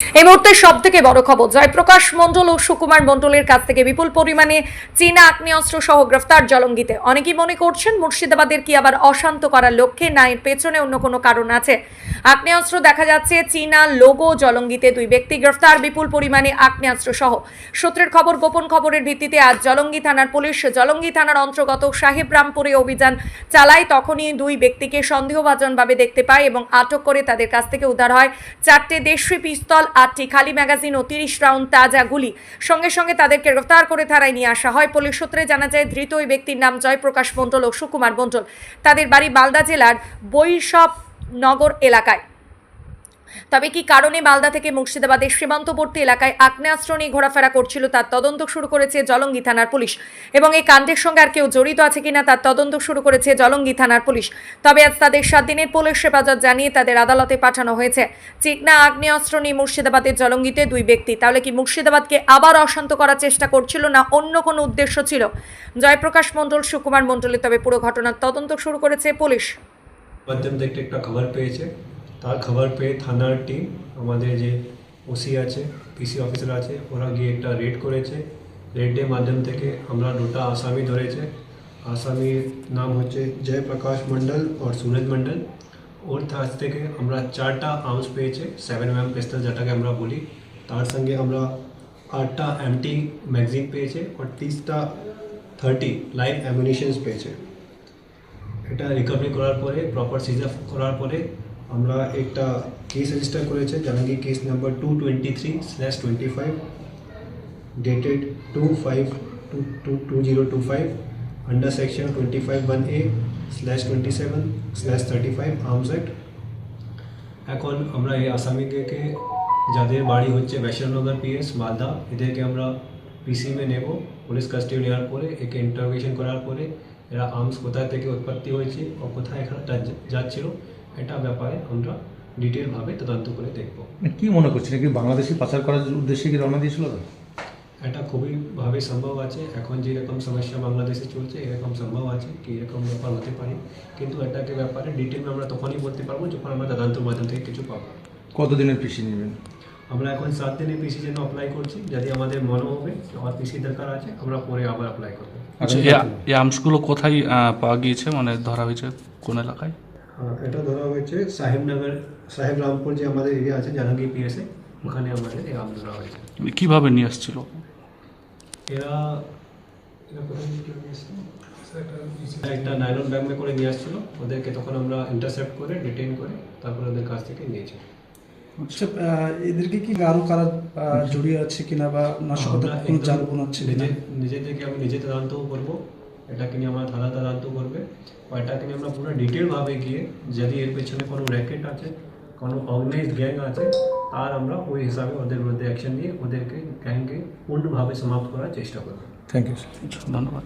এই মুহূর্তে সব থেকে বড় খবর, জয়প্রকাশ মন্ডল ও সুকুমার মন্ডলের কাছ থেকে বিপুল পরিমাণে চীনা আগ্নেয়াস্ত্র সহ গ্রেফতার জলঙ্গিতে। অনেকেই মনে করছেন মুর্শিদাবাদের কি আবার অশান্ত করার লক্ষ্যে না পেছনে অন্য কোনো কারণ আছে। আগ্নেয়াস্ত্র দেখা যাচ্ছে, চীনা লোগো জলঙ্গিতে। দুই ব্যক্তি গ্রেফতার, বিপুল পরিমাণে আগ্নেয়াস্ত্র সহ। সূত্রের খবর, গোপন খবরের ভিত্তিতে আজ জলঙ্গি থানার পুলিশ জলঙ্গি থানার অন্তর্গত সাহেবরামপুরে অভিযান চালায়। তখনই দুই ব্যক্তিকে সন্দেহভাজনভাবে দেখতে পায় এবং আটক করে তাদের কাছ থেকে উদ্ধার হয় চারটে দেশি পিস্তল, আটটি খালি ম্যাগাজিন ও তিরিশ রাউন্ড তাজা গুলি। সঙ্গে সঙ্গে তাদেরকে গ্রেফতার করে থানায় নিয়ে আসা হয়। পুলিশ সূত্রে জানা যায়, ধৃত ওই ব্যক্তির নাম জয়প্রকাশ মণ্ডল ও সুকুমার মণ্ডল। তাদের বাড়ি মালদা জেলার বৈশপ নগর এলাকায়। তবে কি কারণে মালদা থেকে মুর্শিদাবাদের সীমান্তবর্তী এলাকায় আগ্নেয়াস্ত্র নিয়ে ঘোরাফেরা করছিল তার তদন্ত শুরু করেছে জলঙ্গি থানার পুলিশ। এবং এই কাণ্ডের সঙ্গে আর কেউ জড়িত আছে কিনা তার তদন্ত শুরু করেছে জলঙ্গি থানার পুলিশ। তবে আজ তাদের সাত দিনের পুলিশ হেফাজত জানিয়ে তাদের আদালতে পাঠানো হয়েছে। চিকনা আগ্নেয়াস্ত্র নিয়ে মুর্শিদাবাদের জলঙ্গিতে দুই ব্যক্তি। তাহলে কি মুর্শিদাবাদকে আবার অশান্ত করার চেষ্টা করছিল না অন্য কোনো উদ্দেশ্য ছিল? জয়প্রকাশ মণ্ডল, সুকুমার মণ্ডলের তবে পুরো ঘটনার তদন্ত শুরু করেছে পুলিশ। মাধ্যম থেকে একটা খবর পেয়েছে তার খবর পেয়ে থানার টিম আমাদের যে ওসি আছে পিসি অফিসার আছে ওরা গিয়ে একটা রেড করেছে রেডের মাধ্যম থেকে আমরা দুটা আসামি ধরেছে আসামির নাম হচ্ছে জয়প্রকাশ মণ্ডল আর সুরজ মণ্ডল ওর কাছ থেকে আমরা চারটা আর্মস পেয়েছে সেভেন এম পিস্তল যেটাকে আমরা বলি তার সঙ্গে আমরা আটটা এমটি ম্যাগজিন পেয়েছে আর তিরিশটা থার্টি লাইভ অ্যামিনিশনস পেয়েছে এটা রিকভারি করার পরে প্রপার সিজার করার পরে আমরা একটা কেস রেজিস্টার করেছে জানাঙ্গি case number two twenty three slash twenty five dated two five two two two zero two five under section twenty five A slash twenty seven slash thirty five arms act এখন আমরা এই আসামিদেরকে, যাদের বাড়ি হচ্ছে Baishnabnagar PS Malda, এদেরকে আমরা পিসিমে নেব, police custody নেওয়ার পরে, একে ইন্টারোগেশন করার পরে এরা আর্মস কোথায় থেকে উৎপত্তি হয়েছে ও কোথায় এখানে যাচ্ছিল এটা ব্যাপারে আমরা ডিটেলভাবে তদন্ত করে দেখব। মানে কি মনে করছেন? কি বাংলাদেশি পাচার করার উদ্দেশ্যে কি রওনা দিয়েছিল এটা খুবই ভাবে সম্ভব আছে। এখন যেরকম সমস্যা বাংলাদেশে চলছে এরকম সম্ভব আছে কি এরকম ব্যাপার হতে পারে। কিন্তু এটাকে ব্যাপারে ডিটেল আমরা তখনই বলতে পারব যখন আমরা তদন্তের মাধ্যম থেকে কিছু পাবো। কতদিনের পিছিয়ে নেবেন? আমরা এখন সাত দিনের পিসির জন্য অ্যাপ্লাই করছি যদি আমাদের মনে হবে আর পিসি দরকার আছে আমরা পরে আবার অ্যাপ্লাই করব। আচ্ছা এই এই আর্মসগুলো কোথায় পাওয়া গিয়েছে? মানে ধরা হয়েছে কোন এলাকায়? এটা ধরা হয়েছে সাহেবনগর সাহেব রামপুর যে আমাদের এরিয়া আছে জাহাঙ্গীর পিএসএ ওখানে আমাদের এই আম ধরা হয়েছে। কীভাবে নিয়ে আসছিল? এরা? একটা নাইলন ব্যাগে করে নিয়ে আসছিল। ওদেরকে তখন আমরা ইন্টারসেপ্ট করে ডিটেইন করে তারপরে ওদের কাছ থেকে নিয়েছি আচ্ছা এদেরকে কি আরও কারা জড়িয়ে আছে কিনা বা নাশকতার আমরা কোনো চাল বোন আছে নিজে নিজে থেকে আমি নিজে তদন্তও করব। এটাকে নিয়ে আমরা থানা তদন্ত করবে। বা এটাকে নিয়ে আমরা পুরো ডিটেলভাবে গিয়ে যদি এর পেছনে কোনো র্যাকেট আছে কোনো অর্গানাইজড গ্যাং আছে তার আমরা ওই হিসাবে ওদের বিরুদ্ধে অ্যাকশন নিয়ে ওদেরকে গ্যাংকে পূর্ণভাবে সমাপ্ত করার চেষ্টা করব। থ্যাংক ইউ ধন্যবাদ।